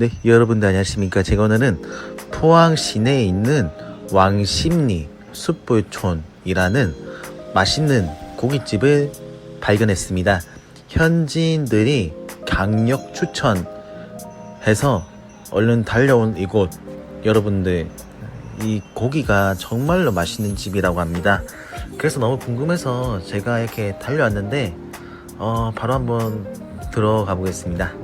네, 여러분들 안녕하십니까. 제가 오늘은 포항 시내에 있는 왕십리 숯불촌이라는 맛있는 고깃집을 발견했습니다. 현지인들이 강력 추천해서 얼른 달려온 이곳 여러분들 이 고기가 정말로 맛있는 집이라고 합니다. 그래서 너무 궁금해서 제가 이렇게 달려왔는데 어, 바로 한번 들어가 보겠습니다.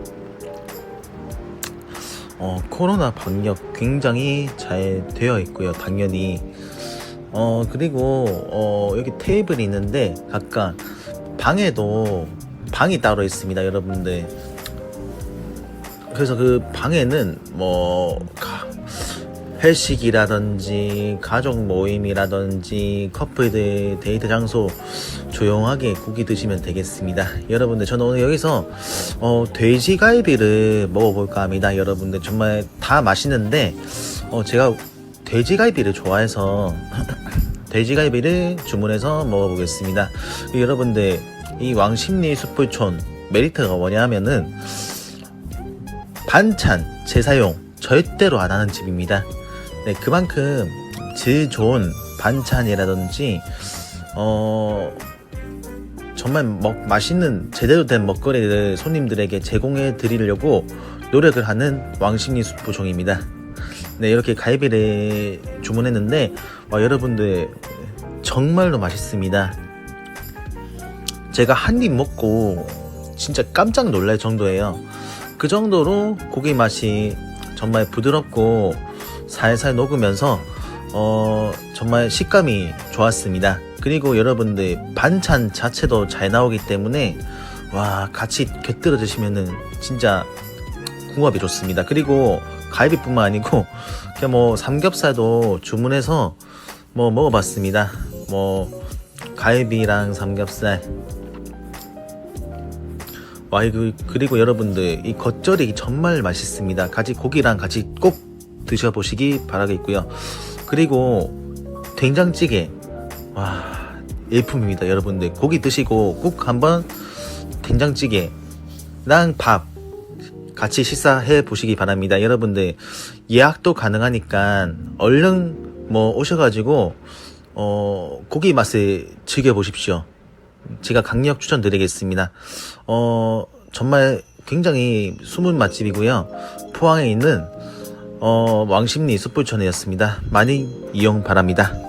어, 코로나 방역 굉장히 잘 되어 있고요. 당연히. 어, 그리고, 어, 여기 테이블이 있는데, 각각 방에도 방이 따로 있습니다, 여러분들. 그래서 그 방에는 뭐, 가- 회식이라든지, 가족 모임이라든지, 커플들 데이트 장소 조용하게 고기 드시면 되겠습니다. 여러분들, 저는 오늘 여기서 어, 돼지갈비를 먹어볼까 합니다. 여러분들 정말 다 맛있는데 어, 제가 돼지갈비를 좋아해서 돼지갈비를 주문해서 먹어보겠습니다. 여러분들 이 왕십리 숯불촌 메리트가 뭐냐 하면은 반찬 재사용 절대로 안 하는 집입니다. 네, 그만큼 질 좋은 반찬이라든지 어 정말 먹, 맛있는 제대로 된 먹거리를 손님들에게 제공해 드리려고 노력을 하는 왕십리 숯부종입니다. 네, 이렇게 갈비를 주문했는데 와, 여러분들 정말로 맛있습니다. 제가 한 입 먹고 진짜 깜짝 놀랄 정도예요. 그 정도로 고기 맛이 정말 부드럽고 살살 녹으면서 어, 정말 식감이 좋았습니다. 그리고 여러분들 반찬 자체도 잘 나오기 때문에 와 같이 곁들여 드시면은 진짜 궁합이 좋습니다. 그리고 갈비뿐만 아니고 그냥 뭐 삼겹살도 주문해서 뭐 먹어봤습니다. 뭐 갈비랑 삼겹살 와 이거 그리고 여러분들 이 겉절이 정말 맛있습니다. 같이 고기랑 같이 꼭 드셔보시기 바라겠고요. 그리고 된장찌개 와 일품입니다, 여러분들. 고기 드시고 꼭 한번 된장찌개랑 밥 같이 식사해 보시기 바랍니다, 여러분들. 예약도 가능하니까 얼른 뭐 오셔가지고 어 고기 맛을 즐겨 보십시오. 제가 강력 추천드리겠습니다. 어, 정말 굉장히 숨은 맛집이고요. 포항에 있는 어, 왕십리 숯불촌이었습니다. 많이 이용 바랍니다.